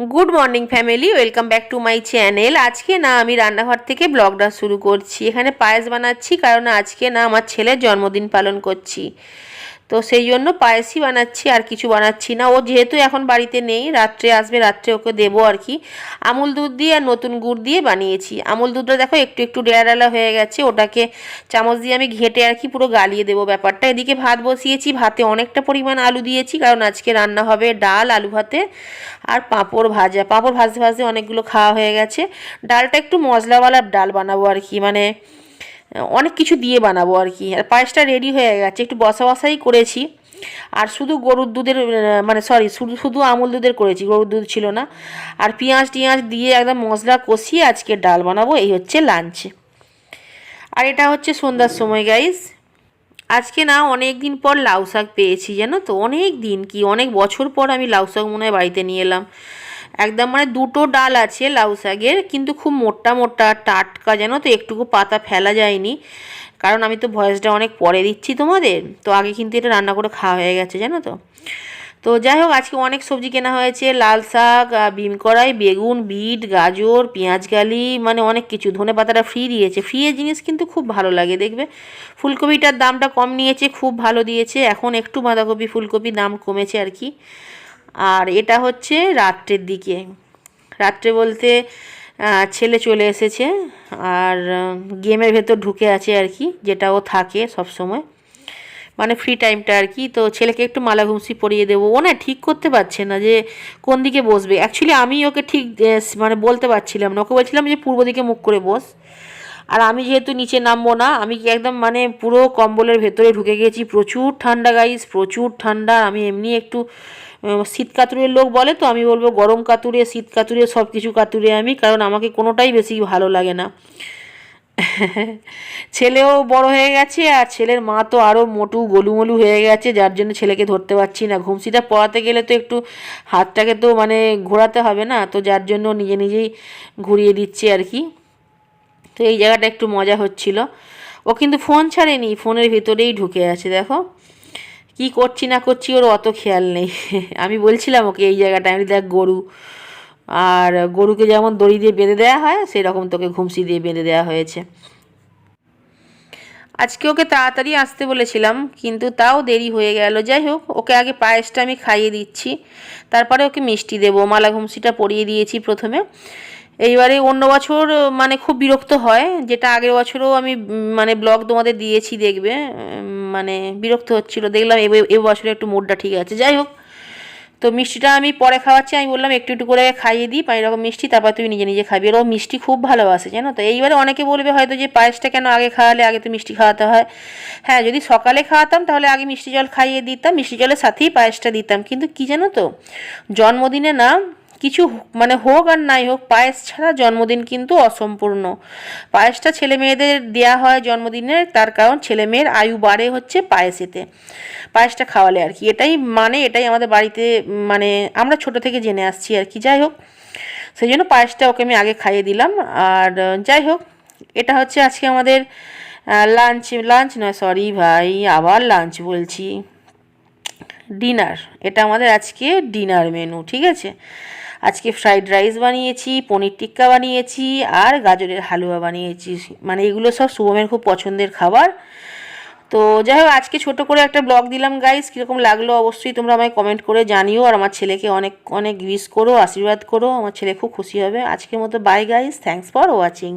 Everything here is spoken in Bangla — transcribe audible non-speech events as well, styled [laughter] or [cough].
Good morning family, welcome back to my channel. আজকে না আমি রান্নাঘর থেকে ব্লগটা শুরু করছি। এখানে পায়েস বানাচ্ছি, কারণ আজকে না আমার ছেলের জন্মদিন পালন করছি। তো সেই জন্য পায়েসই বানাচ্ছি, আর কিছু বানাচ্ছি না। ও যেহেতু এখন বাড়িতে নেই, রাত্রে আসবে, রাত্রে ওকে দেবো আর কি। আমুল দুধ দিয়ে আর নতুন গুড় দিয়ে বানিয়েছি। আমুল দুধটা দেখো একটু একটু ডেলা হয়ে গেছে, ওটাকে চামচ দিয়ে আমি ঘেটে আর কি পুরো গালিয়ে দেবো ব্যাপারটা। এদিকে ভাত বসিয়েছি, ভাতে অনেকটা পরিমাণ আলু দিয়েছি, কারণ আজকে রান্না হবে ডাল, আলু ভাতে আর পাঁপড় ভাজা। পাঁপড় ভাজতে ভাজতে অনেকগুলো খাওয়া হয়ে গেছে। ডালটা একটু মশলাওয়ালা ডাল বানাবো আর কি মানে অনেক কিছু দিয়ে বানাবো আর কি। আর পায়েসটা রেডি হয়ে গেছে। একটু বসা বসাই করেছি। আর শুধু গরুর দুধের মানে সরি শুধু শুধু আমুল দুধের করেছি, গরুর দুধ ছিল না। আর পেঁয়াজ টিয়াজ দিয়ে একদম মশলা কষিয়ে আজকে ডাল বানাবো। এই হচ্ছে লাঞ্চ আর এটা হচ্ছে সন্ধ্যার সময় গাইস আজকে না অনেক দিন পর লাউ শাক পেয়েছি, জানো তো? অনেক দিন কি, অনেক বছর পর আমি লাউ শাক মনে হয় বাড়িতে নিয়ে এলাম। একদম মানে দুটো ডাল আছে লাউ শাকের, কিন্তু খুব মোটা মোটা, টাটকা যেন তো একটুকু পাতা ফেলা যায়নি। কারণ আমি তো ভয়েসটা অনেক পরে দিচ্ছি তোমাদের, তো আগে কিন্তু এটা রান্না করে খাওয়া হয়ে গেছে, জানো তো। তো যাই হোক, আজকে অনেক সবজি কেনা হয়েছে, লাল শাক বিম কড়াই, বেগুন, বিট, গাজর পেঁয়াজগালি মানে অনেক কিছু। ধনে পাতাটা ফ্রি দিয়েছে। ফ্রি জিনিস কিন্তু খুব ভালো লাগে, দেখবে? ফুলকপিটার দামটা কম নিয়েছে, খুব ভালো দিয়েছে। এখন একটু বাঁধাকপি, ফুলকপি দাম কমেছে আর কি। আর এটা হচ্ছে রাত্রের দিকে। রাত্রে বলতে ছেলে চলে এসেছে আর গেমের ভেতর ঢুকে আছে আর কি, যেটা ও থাকে সব সময় মানে ফ্রি টাইমটা আর কি, তো ছেলেকে একটু মালা ঘুমসি পরিয়ে দেবো। ও না ঠিক করতে পারছে না যে কোন দিকে বসবে। অ্যাকচুয়ালি আমি ওকে ঠিক মানে বলতে পারছিলাম না। ওকে বলছিলাম যে, পূর্ব দিকে মুখ করে বস। আর আমি যেহেতু নিচে নামবো না, আমি কি একদম মানে পুরো কম্বলের ভেতরে ঢুকে গেছি। প্রচুর ঠান্ডা গাইস প্রচুর ঠান্ডা। আমি এমনি একটু শীত কাতুরের লোক বলে তো, আমি বলব গরম কাতুরে, শীত কাতুরে সব কিছু কাতুরে আমি, কারণ আমাকে কোনোটাই বেশি ভালো লাগে না। [laughs] ছেলেও বড় হয়ে গেছে, আর ছেলের মা তো আরও মোটু গোলুমলু হয়ে গেছে, যার জন্য ছেলেকে ধরতে পারছি না। ঘুমসিটা পড়াতে গেলে তো একটু হাতটাকে তো মানে ঘোরাতে হবে না, তো যার জন্য নিজে নিজেই ঘুরিয়ে দিচ্ছি আর কি। তো এই জায়গাটা একটু মজা হচ্ছিল। ও কিন্তু ফোন ছাড়েনি ফোনের ভিতরেই ঢুকে আছে, দেখো। কি করছি না করছি ওর অত খেয়াল নেই। [laughs] আমি বলছিলাম ওকে, এই জায়গাটা, আমি দেখ, গরু। আর গরুকে যেমন দড়ি দিয়ে বেঁধে দেওয়া হয়, সেরকম তোকে ঘুমসি দিয়ে বেঁধে দেওয়া হয়েছে। আজকে ওকে তাড়াতাড়ি আসতে বলেছিলাম, কিন্তু তাও দেরি হয়ে গেল। যাই হোক, ওকে আগে পায়েসটা আমি খাইয়ে দিচ্ছি। তারপরে ওকে মিষ্টি দেবো। মালা ঘুমসিটা পরিয়ে দিয়েছি প্রথমে। এইবারে অন্য বছর মানে খুব বিরক্ত হয়, যেটা আগের বছরও আমি মানে ব্লগ তোমাদের দিয়েছি দেখবে মানে বিরক্ত হচ্ছিল, দেখলাম এ- বছরে একটু মুডটা ঠিক আছে। যাই হোক, তো মিষ্টিটা আমি পরে খাওয়াচ্ছি, আমি বললাম একটু একটু করে খাইয়ে দিই, পাঁচ রকম মিষ্টি, তারপর তুমি নিজে নিজে খাবি। ও মিষ্টি খুব ভালোবাসে, জানো তো? এইবারে অনেকে বলবে হয়তো যে পায়েসটা কেন আগে খাওয়ালে, আগে তো মিষ্টি খাওয়াতে হয়। হ্যাঁ যদি সকালে খাওয়াতাম, তাহলে আগে মিষ্টি জল খাইয়ে দিতাম, মিষ্টি জলের সাথেই পায়েসটা দিতাম। কিন্তু কি জানো তো? জন্মদিনে না কিছু মানে হোক আর নাই হোক, পায়েস ছাড়া জন্মদিন কিন্তু অসম্পূর্ণ। পায়েসটা ছেলে মেয়েদের দেওয়া হয় জন্মদিনে, তার কারণ ছেলে মেয়ের আয়ু বাড়ে হচ্ছে পায়েসেতে। পায়েসটা খাওয়ালে আর কি। এটাই মানে এটাই আমাদের বাড়িতে মানে আমরা ছোট থেকে জেনে আসছি আর কি। যাই হোক, সেই জন্য পায়েসটা ওকে আমি আগে খাইয়ে দিলাম। আর যাই হোক, এটা হচ্ছে আজকে আমাদের লাঞ্চ লাঞ্চ নয় সরি ভাই, আবার লাঞ্চ বলছি। ডিনার এটা আমাদের আজকে ডিনার মেনু ঠিক আছে? আজকে ফ্রাইড রাইস বানিয়েছি, পনির টিক্কা বানিয়েছি, আর গাজরের হালুয়া বানিয়েছি। মানে এগুলো সব শুভমের খুব পছন্দের খাবার। তো যাই হোক, আজকে ছোট করে একটা ব্লগ দিলাম গাইস কীরকম লাগল অবশ্যই তোমরা আমায় কমেন্ট করে জানিও, আর আমার ছেলেকে অনেক অনেক উইশ করো, আশীর্বাদ করো। আমার ছেলে খুব খুশি হবে। আজকের মতো bye guys thanks for watching